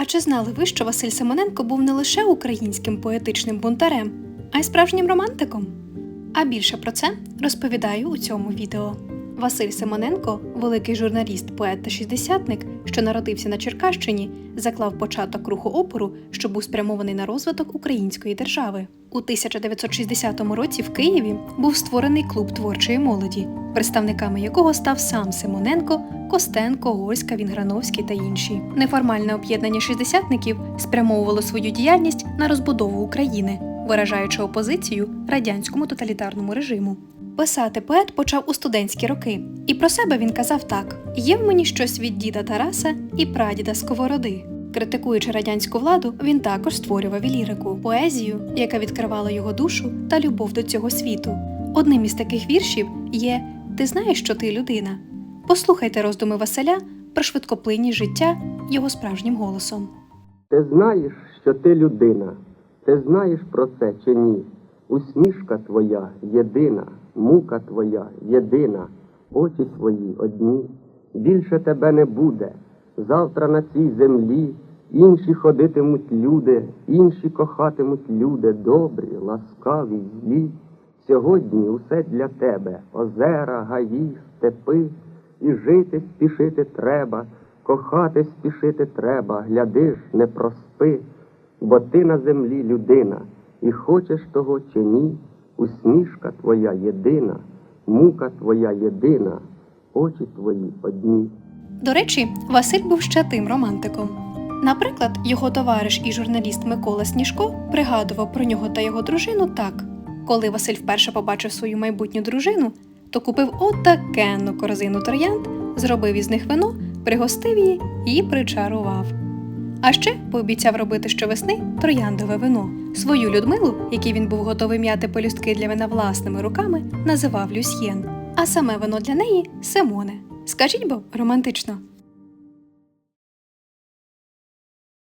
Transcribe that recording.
А чи знали ви, що Василь Симоненко був не лише українським поетичним бунтарем, а й справжнім романтиком? А більше про це розповідаю у цьому відео. Василь Симоненко, великий журналіст, поет та шістдесятник, що народився на Черкащині, заклав початок руху опору, що був спрямований на розвиток української держави. У 1960 році в Києві був створений клуб творчої молоді, представниками якого став сам Симоненко, Костенко, Гольська, Вінграновський та інші. Неформальне об'єднання шістдесятників спрямовувало свою діяльність на розбудову України, виражаючи опозицію радянському тоталітарному режиму. Писати поет почав у студентські роки, і про себе він казав так: є в мені щось від діда Тараса і прадіда Сковороди. Критикуючи радянську владу, він також створював і лірику, поезію, яка відкривала його душу та любов до цього світу. Одним із таких віршів є Ти знаєш, що ти людина. Послухайте роздуми Василя про швидкоплинність життя його справжнім голосом. Ти знаєш, що ти людина, ти знаєш про це чи ні? Усмішка твоя єдина, мука твоя єдина, очі твої одні. Більше тебе не буде. Завтра на цій землі інші ходитимуть люди, інші кохатимуть люди, добрі, ласкаві, злі. Сьогодні усе для тебе. Озера, гаї, степи, і жити спішити треба, кохати спішити треба, глядиш, не проспи, бо ти на землі людина, і хочеш того чи ні, усмішка твоя єдина, мука твоя єдина, очі твої одні. До речі, Василь був ще тим романтиком. Наприклад, його товариш і журналіст Микола Сніжко пригадував про нього та його дружину так: коли Василь вперше побачив свою майбутню дружину, то купив отакенну корзину троянд, зробив із них вино, пригостив її і причарував. А ще пообіцяв робити щовесни трояндове вино. Свою Людмилу, якій він був готовий м'яти пелюстки для вина власними руками, називав Люсьєн, а саме вино для неї Симоне. Скажіть бо романтично.